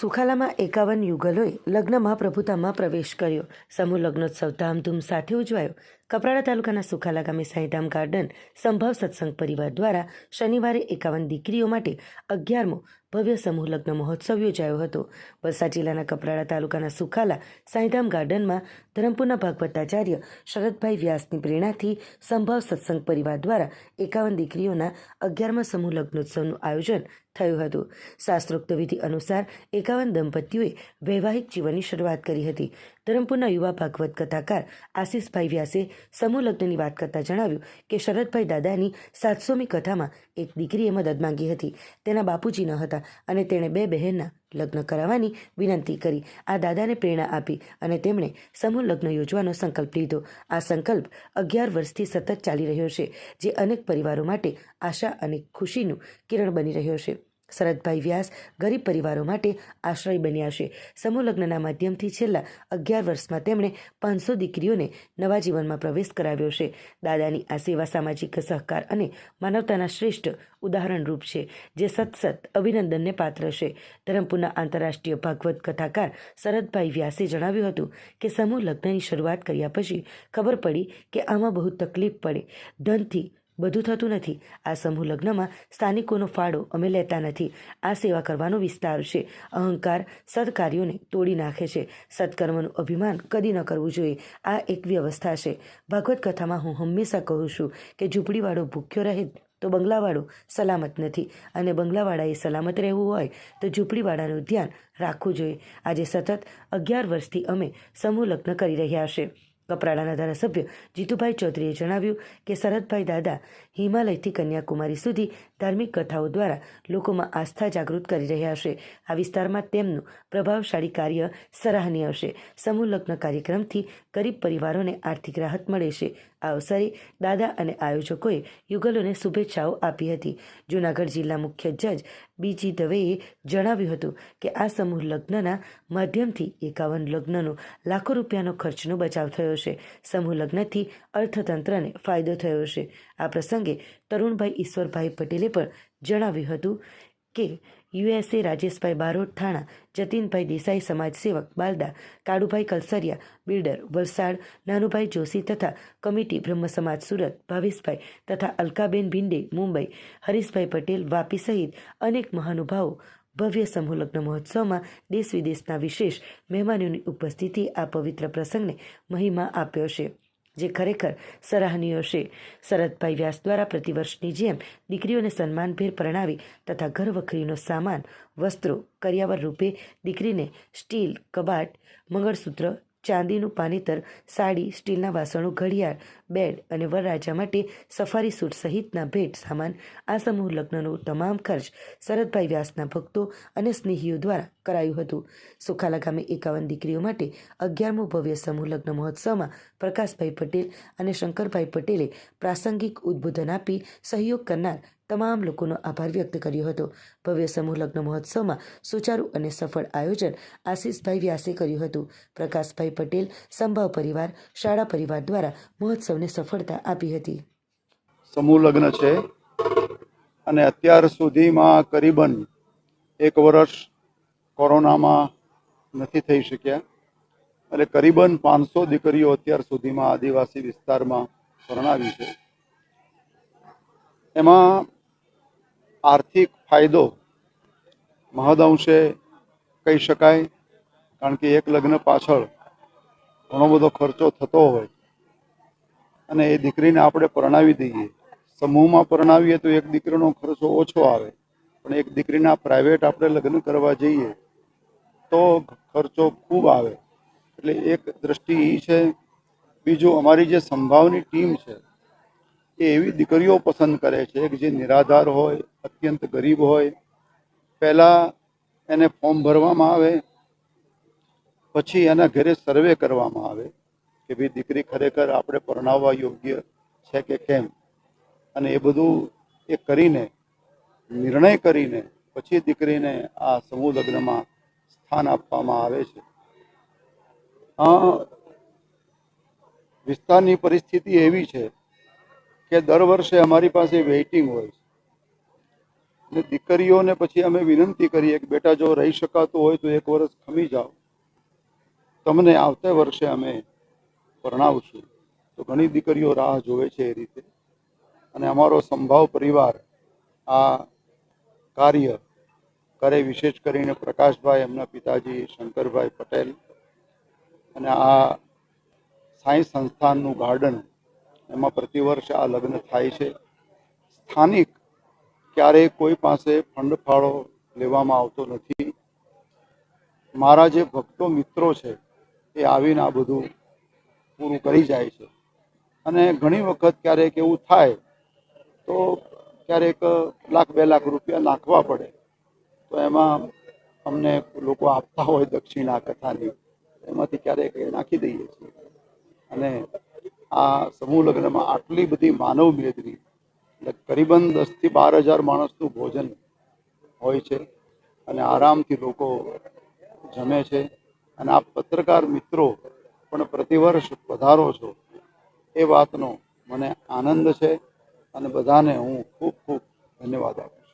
સુખાલામાં એકાવન યુગલોએ લગ્ન મહાપ્રભુતામાં પ્રવેશ કર્યો. સમૂહ લગ્નોત્સવ ધામધૂમ સાથે ઉજવાયો. કપરાડા તાલુકાના સુખાલા ગામે સાંઈધામ ગાર્ડન સંભવ સત્સંગ પરિવાર દ્વારા શનિવારે એકાવન દીકરીઓ માટે અગિયારમો ભવ્ય સમૂહ લગ્ન મહોત્સવ યોજાયો હતો. વલસાડ જિલ્લાના કપરાડા તાલુકાના સુખાલા સાંઈધામ ગાર્ડનમાં ધરમપુરના ભાગવતાચાર્ય શરદભાઈ વ્યાસની પ્રેરણાથી સંભવ સત્સંગ પરિવાર દ્વારા એકાવન દીકરીઓના અગિયારમા સમૂહ લગ્નોત્સવનું આયોજન થયું હતું. શાસ્ત્રોક્ત વિધિ અનુસાર એકાવન દંપતીઓએ વૈવાહિક જીવનની શરૂઆત કરી હતી. ધરમપુરના યુવા ભાગવત કથાકાર આશીષભાઈ વ્યાસે સમૂહ લગ્નની વાત કરતા જણાવ્યું કે શરદભાઈ દાદાની સાતસોમી કથામાં એક દીકરીએ મદદ માંગી હતી. તેના બાપુજી ન હતા અને તેણે બે બહેનના લગ્ન કરાવવાની વિનંતી કરી. આ દાદાને પ્રેરણા આપી અને તેમણે સમૂહ લગ્ન યોજવાનો સંકલ્પ લીધો. આ સંકલ્પ અગિયાર વર્ષથી સતત ચાલી રહ્યો છે, જે અનેક પરિવારો માટે આશા અને ખુશીનું કિરણ બની રહ્યો છે. શરદભાઈ વ્યાસ ગરીબ પરિવારો માટે આશ્રય બન્યા છે. સમૂહ લગ્નના માધ્યમથી છેલ્લા અગિયાર વર્ષમાં તેમણે પાંચસો દીકરીઓને નવા જીવનમાં પ્રવેશ કરાવ્યો છે. દાદાની આ સેવા સામાજિક સહકાર અને માનવતાના શ્રેષ્ઠ ઉદાહરણરૂપ છે, જે સતસત અભિનંદનને પાત્ર છે. ધરમપુરના આંતરરાષ્ટ્રીય ભાગવત કથાકાર શરદભાઈ વ્યાસે જણાવ્યું હતું કે, સમૂહ લગ્નની શરૂઆત કર્યા પછી ખબર પડી કે આમાં બહુ તકલીફ પડે. ધનથી બધું થતું નથી. આ સમૂહ લગ્નમાં સ્થાનિકોનો ફાળો અમે લેતા નથી. આ સેવા કરવાનો વિસ્તાર છે. અહંકાર સદકાર્યોને તોડી નાખે છે. સત્કર્મનું અભિમાન કદી ન કરવું જોઈએ. આ એક વ્યવસ્થા છે. ભાગવત કથામાં હું હંમેશા કહું છું કે ઝૂંપડીવાળો ભૂખ્યો રહે તો બંગલાવાળો સલામત નથી. અને બંગલાવાળાએ સલામત રહેવું હોય તો ઝૂંપડીવાળાનું ધ્યાન રાખવું જોઈએ. આજે સતત અગિયાર વર્ષથી અમે સમૂહ લગ્ન કરી રહ્યા છે. કપરાડાના ધારાસભ્ય જીતુભાઈ ચૌધરીએ જણાવ્યું કે શરદભાઈ દાદા હિમાલયથી કન્યાકુમારી સુધી ધાર્મિક કથાઓ દ્વારા લોકોમાં આસ્થા જાગૃત કરી રહ્યા છે. આ વિસ્તારમાં તેમનું પ્રભાવશાળી કાર્ય સરાહનીય છે. સમૂહ લગ્ન કાર્યક્રમથી ગરીબ પરિવારોને આર્થિક રાહત મળે છે. આ અવસરે દાદા અને આયોજકોએ યુગલોને શુભેચ્છાઓ આપી હતી. જૂનાગઢ જિલ્લા મુખ્ય જજ બીજી દવેએ જણાવ્યું હતું કે આ સમૂહ લગ્નના માધ્યમથી એકાવન લગ્નનો લાખો રૂપિયાનો ખર્ચનો બચાવ થયો છે. સમૂહ લગ્નથી અર્થતંત્રને ફાયદો થયો છે. આ પ્રસંગે તરુણભાઈ ઈશ્વરભાઈ પટેલે પણ જણાવ્યું હતું કે યુએસએ રાજેશભાઈ બારોટ થાણા, જતીનભાઈ દેસાઈ સમાજ સેવક બાલદા, કાળુભાઈ કલસરિયા, બિલ્ડર, વલસાડ, નાનુભાઈ જોશી તથા કમિટી બ્રહ્મ સમાજ સુરત, ભાવેશભાઈ તથા અલકાબેન ભિંડે, મુંબઈ, હરીશભાઈ પટેલ, વાપી સહિત અનેક મહાનુભાવો ભવ્ય સમૂહ લગ્ન મહોત્સવમાં દેશ વિદેશના વિશેષ મહેમાનોની ઉપસ્થિતિ આ પવિત્ર પ્રસંગને મહિમા આપ્યો છે, જે ખરેખર સરાહનીય છે. શરદભાઈ વ્યાસ દ્વારા પ્રતિવર્ષની જેમ દીકરીઓને સન્માનભેર પરણાવી તથા ઘર વખરીનો સામાન, વસ્ત્રો, કર્યાવર રૂપે દીકરીને સ્ટીલ, કબાટ, મંગળસૂત્ર ચાંદીનું પાનેતર, સાડી, સ્ટીલના વાસણો, ઘડિયાળ, બેડ અને વરરાજા માટે સફારી સૂટ સહિતના ભેટ સામાન, આ સમૂહ લગ્નનો તમામ ખર્ચ શરદભાઈ વ્યાસના ભક્તો અને સ્નેહીઓ દ્વારા કરાયું હતું. સુખાલા ગામે એકાવન દીકરીઓ માટે અગિયારમો ભવ્ય સમૂહ લગ્ન મહોત્સવમાં પ્રકાશભાઈ પટેલ અને શંકરભાઈ પટેલે પ્રાસંગિક ઉદ્બોધન આપી સહયોગ કરનાર તમામ લોકોનો આભાર વ્યક્ત કર્યો હતો. ભવ્ય સમૂહ લગ્ન મહોત્સવમાં સુચારુ અને સફળ આયોજન આશીષભાઈ વ્યાસે કર્યું હતું. પ્રકાશભાઈ પટેલ સંભાવ પરિવાર, શાળા પરિવાર દ્વારા મહોત્સવને સફળતા આપી હતી. સમૂહ લગ્ન છે અને અત્યાર સુધીમાં કરીબન એક વર્ષ કોરોનામાં નથી થઈ શક્યા. એટલે કરીબન પાંચસો દીકરીઓ અત્યાર સુધીમાં આદિવાસી વિસ્તારમાં પરણાવી છે. એમાં આર્થિક ફાયદો મહદઅંશે કહી શકાય, કારણ કે એક લગ્ન પાછળ ઘણો બધો ખર્ચો થતો હોય. અને એ દીકરીને આપણે પરણાવી દઈએ. સમૂહમાં પરણાવીએ તો એક દીકરીનો ખર્ચો ઓછો આવે. પણ એક દીકરીના પ્રાઇવેટ આપણે લગ્ન કરવા જઈએ તો ખર્ચો ખૂબ આવે. એટલે એક દ્રષ્ટિ એ છે, બીજું અમારી જે સંભાવની ટીમ છે એ એવી દીકરીઓ પસંદ કરે છે કે જે નિરાધાર હોય, અત્યંત ગરીબ હોય. પહેલાં એને ફોર્મ ભરવામાં આવે, પછી એના ઘરે સર્વે કરવામાં આવે કે ભાઈ દીકરી ખરેખર આપણે પરણાવવા યોગ્ય છે કે કેમ? અને એ બધું એ કરીને, નિર્ણય કરીને પછી દીકરીને આ સમૂહ લગ્નમાં સ્થાન આપવામાં આવે છે. આ વિસ્તારની પરિસ્થિતિ એવી છે કે દર વર્ષે અમારી પાસે વેઇટિંગ હોય છે. ને દીકરીઓને પછી અમે વિનંતી કરીએ કે બેટા જો રહી શકાતું હોય તો એક વર્ષ ખમી જાઓ. તમને આવતા વર્ષે અમે પરણાવશું. તો ઘણી દીકરીઓ રાહ જોવે છે એ રીતે. અને અમારો સંભાવ પરિવાર આ કાર્ય કરે વિશેષ કરીને પ્રકાશભાઈ, એમના પિતાજી, શંકરભાઈ પટેલ. અને આ સાયન્સ સંસ્થાનનું ગાર્ડન એમાં પ્રતિવર્ષ આ લગ્ન થાય છે. સ્થાનિક ક્યારેય કોઈ પાસે ફંડ ફાળો લેવામાં આવતો નથી. મારા જે ભક્તો મિત્રો છે, એ આવીને આ બધું પૂરું કરી જાય છે. અને ઘણી વખત ક્યારેક એવું થાય, તો ક્યારેક લાખ, બે લાખ રૂપિયા નાખવા પડે. તો એમાં અમને લોકો આપતા હોય દક્ષિણા કથાની, એમાંથી ક્યારેક નાખી દઈએ છીએ. અને આ સમૂહ લગ્નમાં આટલી બધી માનવ મેદની એટલે કરીબન દસથી બાર હજાર માણસનું ભોજન હોય છે અને આરામથી લોકો જમે છે અને આ પત્રકાર મિત્રો પણ પ્રતિવર્ષ પધારો છો, એ વાતનો મને આનંદ છે અને બધાને હું ખૂબ ખૂબ ધન્યવાદ આપું